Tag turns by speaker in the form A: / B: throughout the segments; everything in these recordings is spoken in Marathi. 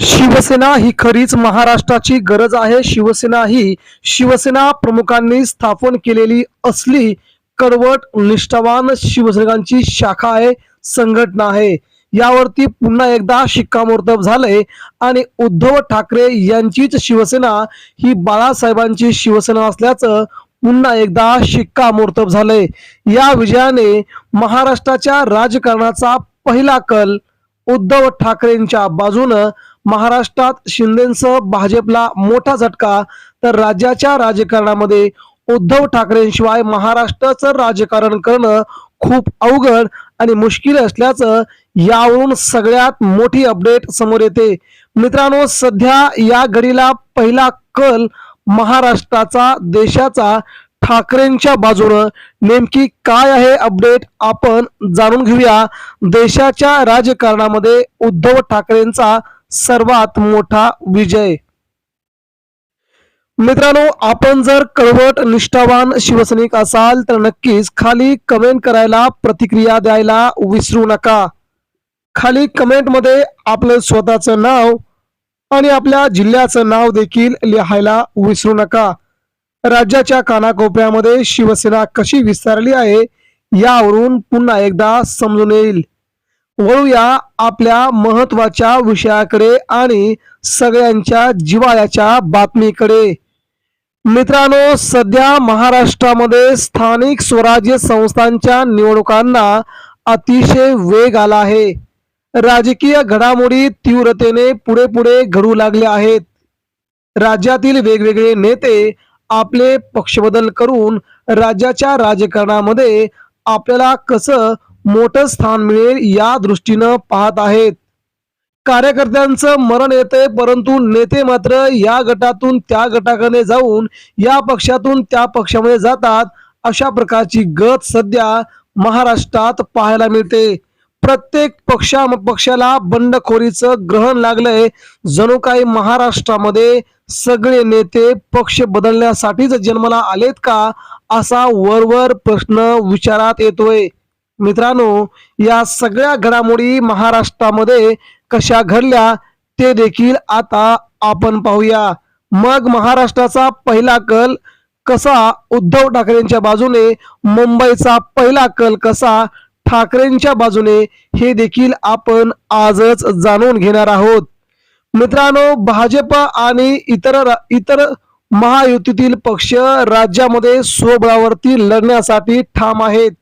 A: शिवसेना ही खरीच महाराष्ट्राची गरज आहे. शिवसेना ही शिवसेना प्रमुखांनी स्थापन केलेली असली कडवट निष्ठावान शिवसैनिकांची शाखा आहे संघटना आहे. यावरती पुन्हा एकदा शिक्कामोर्तब झालंय आणि उद्धव ठाकरे यांचीच शिवसेना ही बाळासाहेबांची शिवसेना असल्याचं पुन्हा एकदा शिक्कामोर्तब झालंय. या विजयाने महाराष्ट्राच्या राजकारणाचा पहिला कल उद्धव ठाकरेंच्या बाजूनं महाराष्ट्रात शिंदेसह भाजपला मोठा झटका तर राज्याच्या राजकारणामध्ये उद्धव ठाकरेंशिवाय महाराष्ट्राचं राजकारण करणं खूप अवघड आणि मुश्किल असल्याचं यावरून सगळ्यात मोठी अपडेट समोर येते. मित्रांनो सध्या या घडीला पहिला कल महाराष्ट्राचा देशाचा ठाकरेंच्या बाजूनं. नेमकी काय आहे अपडेट आपण जाणून घेऊया. देशाच्या राजकारणामध्ये उद्धव ठाकरेंचा सर्वात मोठा विजय. मित्रांनो आपण जर कळवट निष्ठावान शिवसैनिक असाल तर नक्कीच खाली कमेंट करायला प्रतिक्रिया द्यायला विसरू नका. खाली कमेंटमध्ये आपलं स्वतःचं नाव आणि आपल्या जिल्ह्याचं नाव देखील लिहायला विसरू नका. राज्याच्या कानाकोपऱ्यामध्ये शिवसेना कशी विस्तारली आहे यावरून पुन्हा एकदा समजून येईल. वळूया आपल्या महत्त्वाच्या विषयाकडे आणि सगळ्यांच्या जिवाळ्याच्या बातमीकडे. मित्रांनो सध्या महाराष्ट्रामध्ये स्थानिक स्वराज्य संस्थांच्या निवडणुकांना अतिशय वेग आला आहे. राजकीय घडामोडी तीव्रतेने पुढे पुढे घडू लागल्या आहेत. राज्यातील वेगवेगळे नेते आपले पक्षबदल करून राज्याच्या राजकारणामध्ये आपल्याला कसं मोठं स्थान मिळेल या दृष्टीनं पाहत आहेत. कार्यकर्त्यांचं मरण येते परंतु नेते मात्र या गटातून त्या गटाकडे जाऊन या पक्षातून त्या पक्षामध्ये जातात. अशा प्रकारची गत सध्या महाराष्ट्रात पाहायला मिळते. प्रत्येक पक्षा पक्षाला बंडखोरीचं ग्रहण लागलंय. जणू काही महाराष्ट्रामध्ये सगळे नेते पक्ष बदलण्यासाठीच जन्माला आलेत का? असा वरवर प्रश्न विचारात येतोय. मित्रांनो या सगळ्या घडामोडी महाराष्ट्रामध्ये कशा घडल्या ते देखील आता आपण पाहूया. मग महाराष्ट्राचा पहिला कल कसा? उद्धव ठाकरेंच्या बाजूने मुंबईचा पहिला कल कसा? ठाकरेंच्या बाजूने हे देखील आपण आजच जाणून घेणार आहोत. मित्रांनो भाजप आणि इतर इतर महायुतीतील पक्ष राज्यामध्ये स्वबळावरती लढण्यासाठी ठाम आहेत.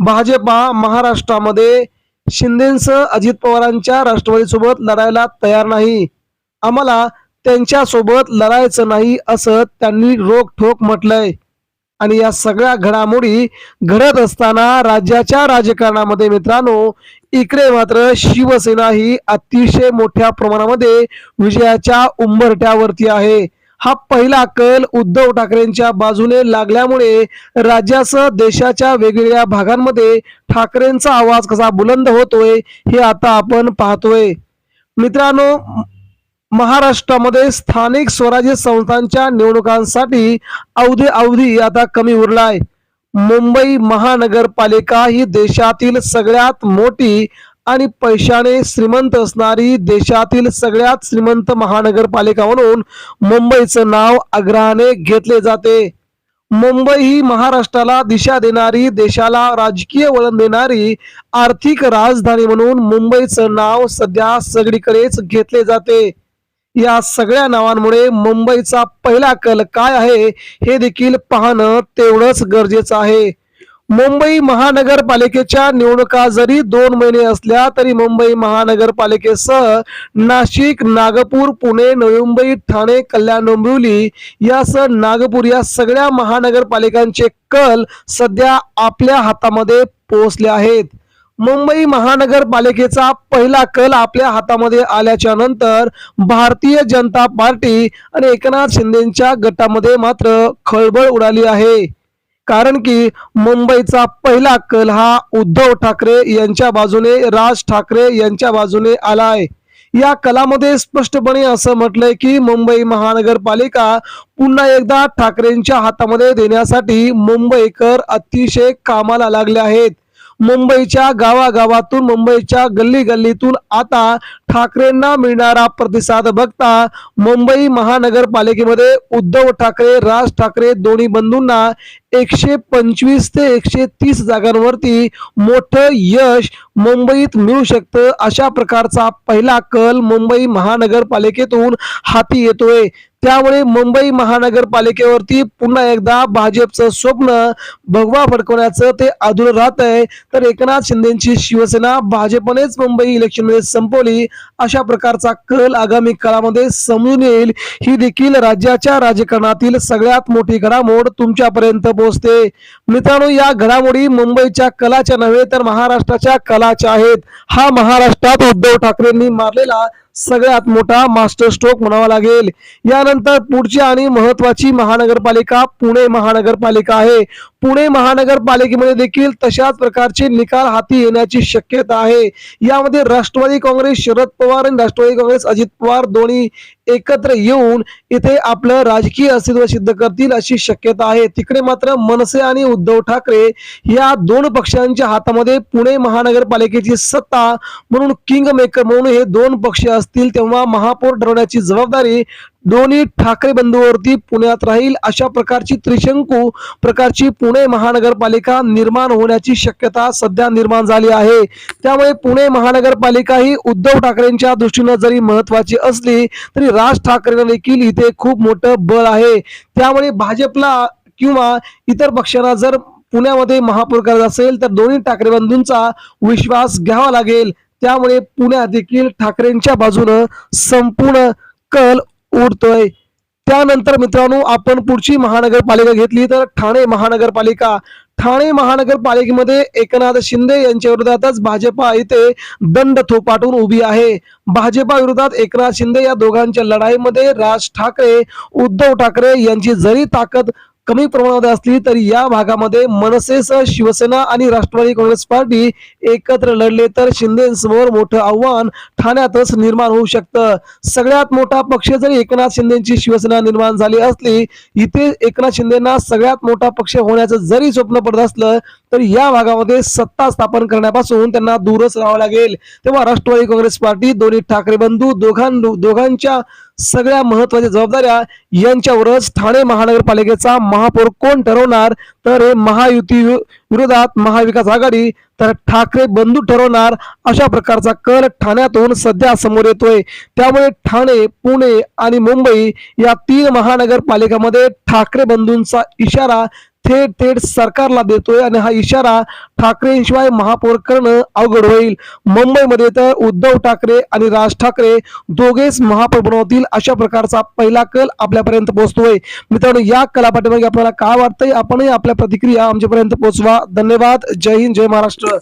A: भाजपा महाराष्ट्रामध्ये शिंदेसह अजित पवारांच्या राष्ट्रवादीसोबत लढायला तयार नाही. आम्हाला त्यांच्यासोबत लढायचं नाही असं त्यांनी रोखठोक म्हटलंय. आणि या सगळ्या घडामोडी घडत असताना राज्याच्या राजकारणामध्ये मित्रांनो इकडे मात्र शिवसेना ही अतिशय मोठ्या प्रमाणामध्ये विजयाच्या उंबरट्यावरती आहे. हा पहिला कल उद्धव ठाकरेंच्या बाजूने लागल्यामुळे राज्यासह देशाच्या वेगवेगळ्या भागांमध्ये ठाकरेंचा आवाज कसा बुलंद होतोय हे आता आपण पाहतोय. मित्रांनो महाराष्ट्रामध्ये स्थानिक स्वराज्य संस्थांच्या निवडणुकांसाठी अवधी अवधी आता कमी उरलाय. मुंबई महानगरपालिका ही देशातील सगळ्यात मोठी आणि पैशाने श्रीमंत असणारी देशातील सगळ्यात श्रीमंत महानगरपालिका म्हणून मुंबईचं नाव आग्रहाने घेतले जाते. मुंबई ही महाराष्ट्राला दिशा देणारी देशाला राजकीय वळण देणारी आर्थिक राजधानी म्हणून मुंबईचं नाव सध्या सगळीकडेच घेतले जाते. या सगळ्या नावांमुळे मुंबईचा पहिला कल काय आहे हे देखील पाहणं तेवढंच गरजेचं आहे. मुंबई महानगरपालिकेच्या निवडणुका जरी दोन महिने असल्या तरी मुंबई महानगरपालिकेसह नाशिक नागपूर पुणे नवी मुंबई ठाणे कल्याण डोंबिवली यासह नागपूर या सगळ्या महानगरपालिकांचे कल सध्या आपल्या हातामध्ये पोहोचले आहेत. मुंबई महानगरपालिकेचा पहिला कल आपल्या हातामध्ये आल्याच्यानंतर भारतीय जनता पार्टी आणि एकनाथ शिंदेच्या गटामध्ये मात्र खळबळ उडाली आहे. कारण की मुंबईचा पहिला कल हा उद्धव ठाकरे यांच्या बाजूने राज ठाकरे यांच्या बाजूने आला आहे. या कलामध्ये स्पष्टपणे असं म्हटलंय की मुंबई महानगरपालिका पुन्हा एकदा ठाकरेंच्या हातामध्ये देण्यासाठी मुंबईकर अतिशय कामाला लागले आहेत. मुंबईच्या गावागावातून मुंबईच्या गल्ली गल्लीतून आता ठाकरेंना मिळणारा प्रतिसाद बघता मुंबई महानगरपालिकेमध्ये उद्धव ठाकरे राज ठाकरे दोन्ही बंधूंना एकशे पंचवीस ते एकशे तीस जागांवरती मोठं यश मुंबईत मिळू शकतं अशा प्रकारचा पहिला कल मुंबई महानगरपालिकेतून हाती येतोय. त्यामुळे मुंबई महानगरपालिकेवरती पुन्हा एकदा भाजपचं स्वप्न भगवा फडकवण्याचं ते अधूर राहत आहे. तर एकनाथ शिंदेची शिवसेना भाजपनेच मुंबई इलेक्शनमध्ये संपवली. अशा प्रकारचा कल आगामी काळामध्ये समजून येईल. ही देखील राज्याच्या राजकारणातील सगळ्यात मोठी घडामोड तुमच्यापर्यंत पोहोचते. मित्रांनो या घडामोडी मुंबईच्या कलाच्या नव्हे तर महाराष्ट्राच्या कलाच्या आहेत. हा महाराष्ट्रात उद्धव ठाकरेंनी मारलेला सगळ्यात मोठा मास्टर स्ट्रोक म्हणावा लागेल. यानंतर पुढची आणि महत्वाची महानगरपालिका पुणे महानगरपालिका आहे. पुणे महानगरपालिकेमध्ये देखील तशाच प्रकारचे निकाल हाती येण्याची शक्यता आहे. यामध्ये राष्ट्रवादी काँग्रेस शरद पवार आणि राष्ट्रवादी काँग्रेस अजित पवार दोन्ही एकत्र येऊन इथे आपलं राजकीय अस्तित्व सिद्ध करतील अशी शक्यता आहे. तिकडे मात्र मनसे आणि उद्धव ठाकरे या दोन पक्षांच्या हातामध्ये पुणे महानगरपालिकेची सत्ता म्हणून किंग मेकर म्हणून हे दोन पक्ष असतील तेव्हा महापौर ठरवण्याची जबाबदारी दोन्ही ठाकरे बंधूवरती पुण्यात राहील. अशा प्रकारची त्रिशंकू प्रकारची पुणे महानगरपालिका निर्माण होण्याची शक्यता सध्या निर्माण झाली आहे. त्यामुळे पुणे महानगरपालिका ही उद्धव ठाकरेंच्या दृष्टीनं जरी महत्वाची असली तरी राज ठाकरेंना देखील इथे खूप मोठं बळ आहे. त्यामुळे भाजपला किंवा इतर पक्षांना जर पुण्यामध्ये महापौर करायचा असेल तर दोन्ही ठाकरे बंधूंचा विश्वास घ्यावा लागेल. त्यामुळे पुण्यात देखील ठाकरेंच्या बाजूनं संपूर्ण कल उडतोय. त्यानंतर मित्रांनो आपण पुढची महानगरपालिका घेतली तर ठाणे महानगरपालिका. ठाणे महानगरपालिकेमध्ये एकनाथ शिंदे यांच्या विरोधातच भाजपा इथे दंड थोपाटून उभी आहे. भाजपा विरोधात एकनाथ शिंदे या दोघांच्या लढाईमध्ये राज ठाकरे उद्धव ठाकरे यांची जरी ताकद कमी प्रमाणामध्ये असली तरी या भागामध्ये मनसेसह शिवसेना आणि राष्ट्रवादी काँग्रेस पार्टी एकत्र लढले तर शिंदेसमोर मोठं आव्हान ठाण्यातच निर्माण होऊ शकतं. सगळ्यात मोठा पक्ष जरी एकनाथ शिंदेची शिवसेना निर्माण झाली असली इथे एकनाथ शिंदेना सगळ्यात मोठा पक्ष होण्याचं जरी स्वप्न पडत असलं तरी या भागामध्ये सत्ता स्थापन करण्यापासून त्यांना दूरच राहावं लागेल. तेव्हा राष्ट्रवादी काँग्रेस पार्टी दोन्ही ठाकरे बंधू दोघां दोघांच्या सगळ्या महत्त्वाच्या जबाबदाऱ्या यांच्यावरच ठाणे महानगरपालिकेचा महापौर कोण ठरवणार? तर हे महायुती वि- विरोधात महाविकास आघाडी तर ठाकरे बंधू ठरवणार अशा प्रकारचा कल ठाण्यातून सध्या समोर येतोय. त्यामुळे ठाणे पुणे आणि मुंबई या तीन महानगरपालिकामध्ये ठाकरे बंधूंचा इशारा थेट थेट सरकारला देतोय आणि हा इशारा ठाकरेंशिवाय महापौर करणं अवघड होईल. मुंबईमध्ये तर उद्धव ठाकरे आणि राज ठाकरे दोघेच महापौर बनवतील अशा प्रकारचा पहिला कल आपल्यापर्यंत पोहोचतोय. मित्रांनो या कलापाठीमागे आपल्याला काय वाटतंय? आपणही आपल्या प्रतिक्रिया आमच्यापर्यंत पोहोचवा. धन्यवाद. जय हिंद जय महाराष्ट्र.